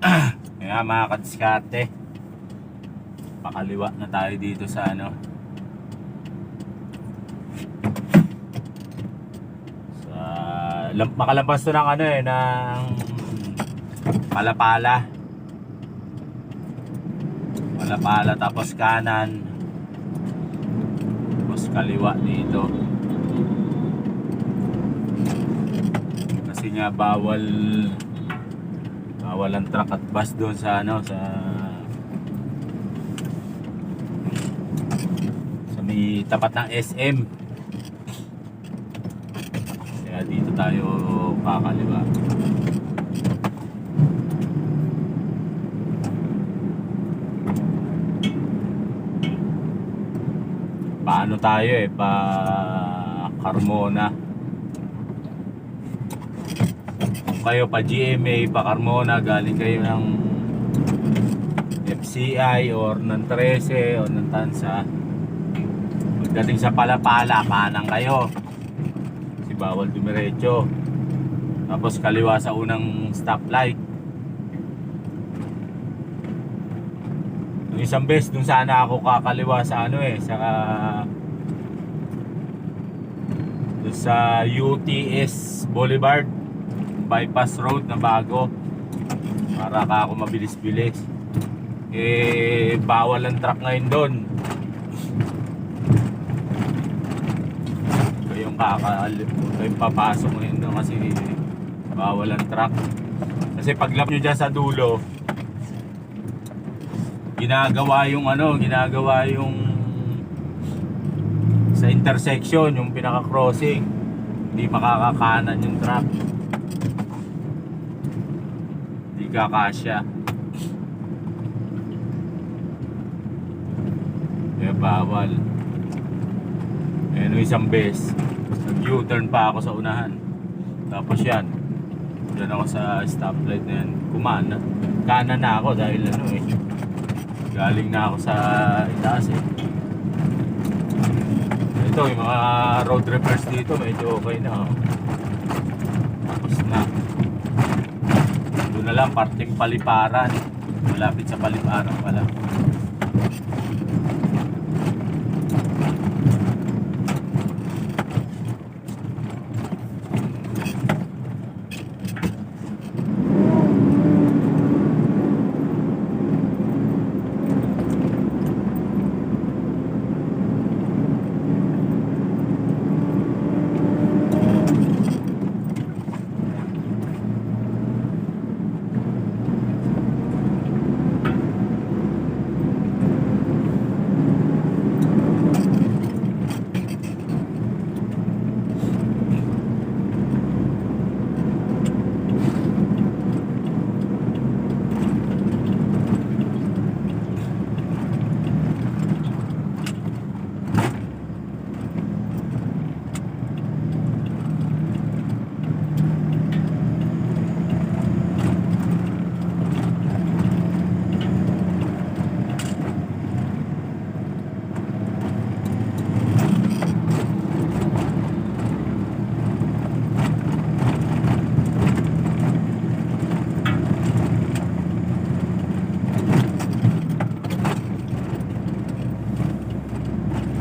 Kaya mga kadiskarte, pakaliwa na tayo dito sa ano. Sa lam- makalampas to ng ano eh, ng palapala. Palapala tapos kanan. Tapos kaliwa dito. Kasi nga bawal bawal ang truck at bus doon sa ano sa sa may tapat ng SM. Kaya dito tayo kakaliwa. Paano tayo eh pa Carmona. Kung kayo pa GMA, pa Carmona, galing kayo ng FCI or ng 13 o ng Tansa. Pagdating sa Palapala, panang kayo. Si bawal dumiretso. Tapos kaliwa sa unang stoplight. Yung isang beses, dun sana ako kakaliwa sa ano eh, sa sa UTS Boulevard bypass road na bago. Para ka ako mabilis-bilis. Eh bawal ang truck ngayon doon kayong kakal kayong papasok ngayon doon kasi bawal ang truck. Kasi paglap nyo dyan sa dulo ginagawa yung ano ginagawa yung sa intersection yung pinaka crossing hindi makakakanan yung truck hindi kakasya kaya bawal. Eh no isang bes nag U-turn pa ako sa unahan. Tapos yan Diyan ako sa stoplight na yan. Kumana. Kanan na ako dahil ano eh. Galing na ako sa itaas eh. Ito yung mga road repairs dito medyo okay na oh. tapos na na lang parting paliparan. Malapit sa paliparan pala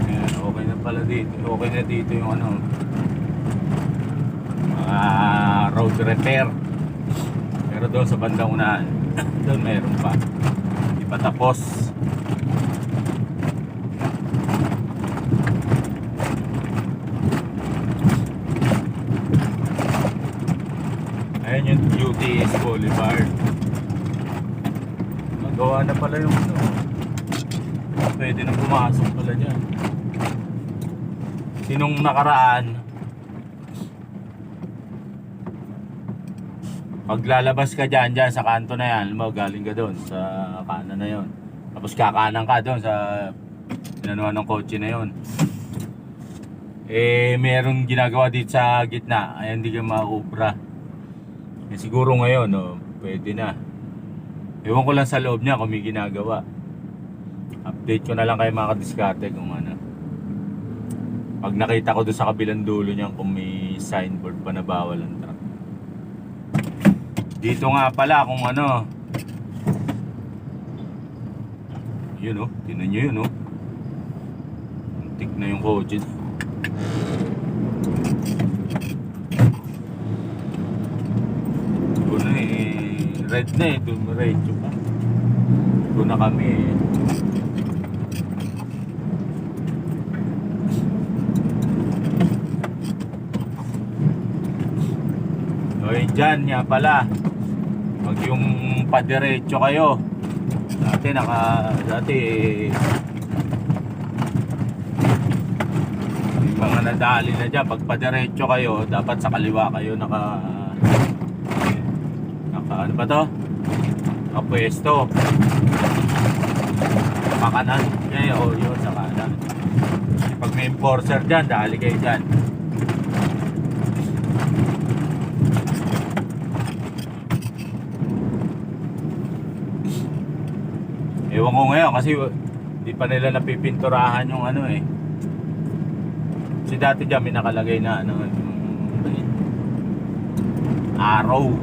Ayan, okay na pala dito. Okay na dito yung ano. Mga road repair. Pero doon sa bandang unahan, doon meron pa. Hindi pa tapos. Ayan yung UTS Boulevard. Magawa na pala yung ano. Pwede na pumasok pala dyan. Sinong nakaraan, paglalabas ka dyan, dyan sa kanto na yan, mo galing ka doon, sa kanan na yon. Tapos kakanan ka doon sa pinanuhan ng kotse na yon. Eh, meron ginagawa dito sa gitna, ay hindi ka maubra. Eh, siguro ngayon, no, pwede na. Ewan ko lang sa loob niya kung may ginagawa. Update ko na lang kayo mga kadiskarte kung ano. Pag nakita ko doon sa kabilang dulo niyan kung may signboard pa na bawal ang truck. Dito nga pala kung ano. Yun oh, tinan nyo yun oh. Antik na yung kotse. Doon na eh, red na eh, doon red pa. Diba? Doon na kami eh. Okay, dyan nga pala. Pag yung padiretso kayo, dati naka, dati mga nadali na dyan, pag padiretso kayo, dapat sa kaliwa kayo naka, naka ano ba to? Nakapwesto. Pakanan kayo, o yun sa kanan. Pag may enforcer dyan, dali kayo dyan. Ewan ko ngayon kasi di pa nila napipinturahan yung ano eh. Si dati dyan may nakalagay na ano arrow.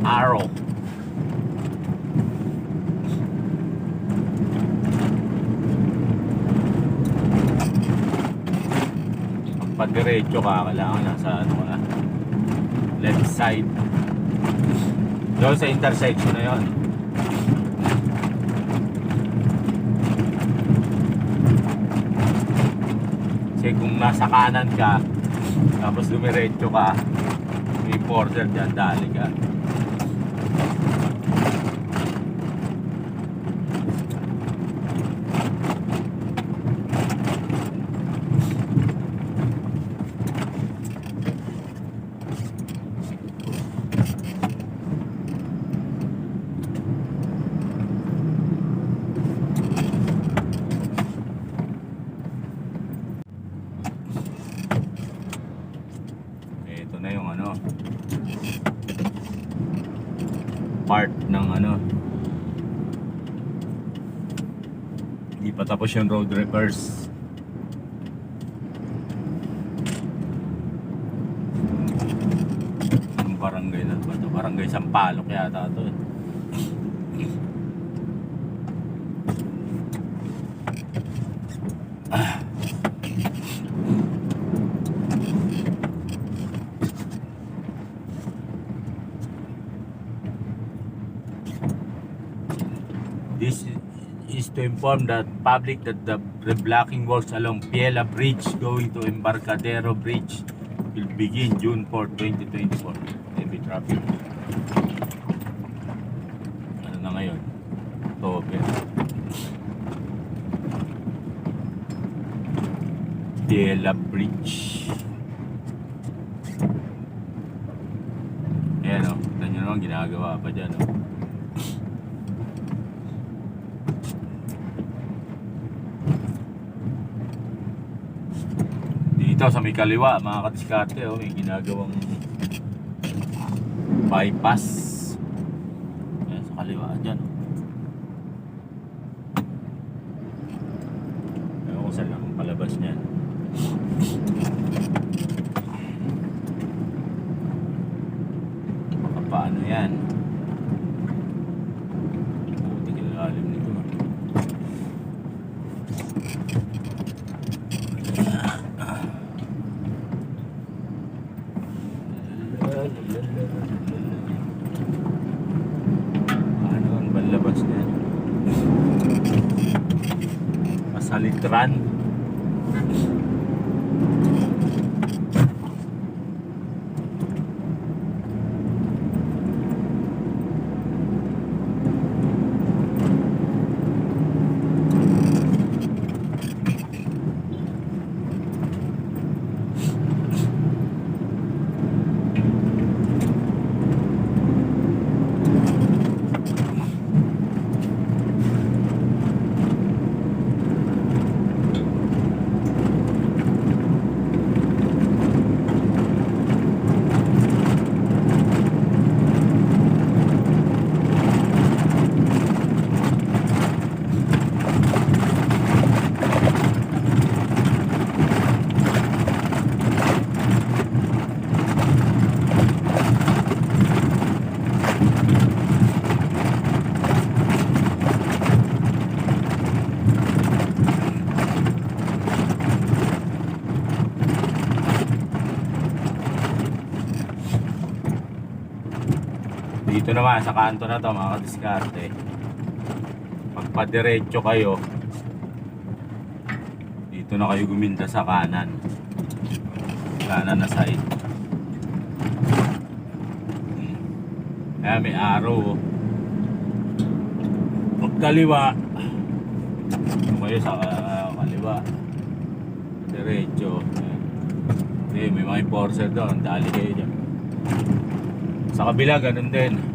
Arrow. Pag diretso ka, kailangan nasa ano ka, left side. Doon sa intersection na yon. Kasi kung nasa kanan ka, tapos dumiretso ka, may border dyan, dali ka. Ito na yung ano part ng ano hindi pa tapos yung road repairs ang barangay na ba ito? barangay Sampaloc yata ito eh. This is to inform the public that the reblocking works along Piela Bridge going to Embarcadero Bridge will begin June 4, 2024. Heavy traffic. Ano na ngayon? October. Piela Bridge. Ayan o. Tignan nyo naman ginagawa pa dyan o. Dito sa may kaliwa, mga kadiskarte, oh, may ginagawang bypass. Ayan, sa kaliwa, dyan. Ewan ko saan ang palabas niyan. literan Dito naman sa kanto na to mga kadiskarte. Pagpadiretso kayo, dito na kayo guminda sa kanan. Kanan na side. Kaya may arrow. oh. Pag kaliwa, kung kayo sa ah, kaliwa, diretso. Eh, may mga enforcer doon, dali kayo dyan. Sa kabila, ganun din.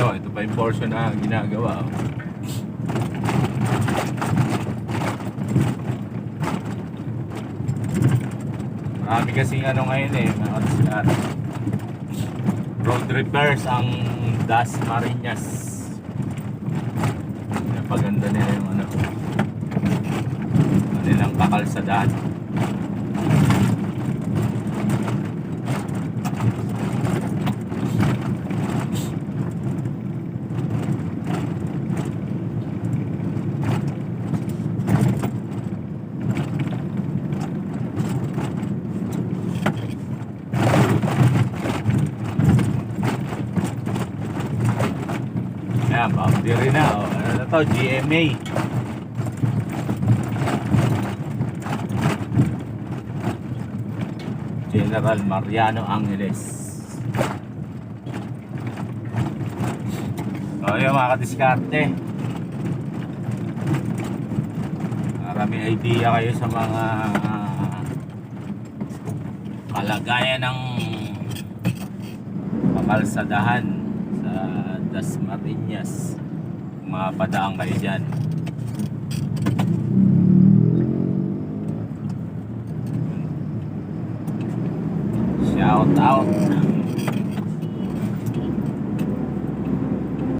Ito, ito pa yung portion na ginagawa. oh. Marami kasing ano ngayon eh, mga kasikat. Road repairs ang Das Marinas. Napaganda nila yung ano, kanilang kakalsadaan. Ayan, boundary na. Oh. Ano to? GMA. General Mariano Angeles. So, yun mga kadiskarte. Para may idea kayo sa mga kalagayan ng pakalsadahan sa Dasmariñas. Kung mapadaan kayo dyan. Shout out.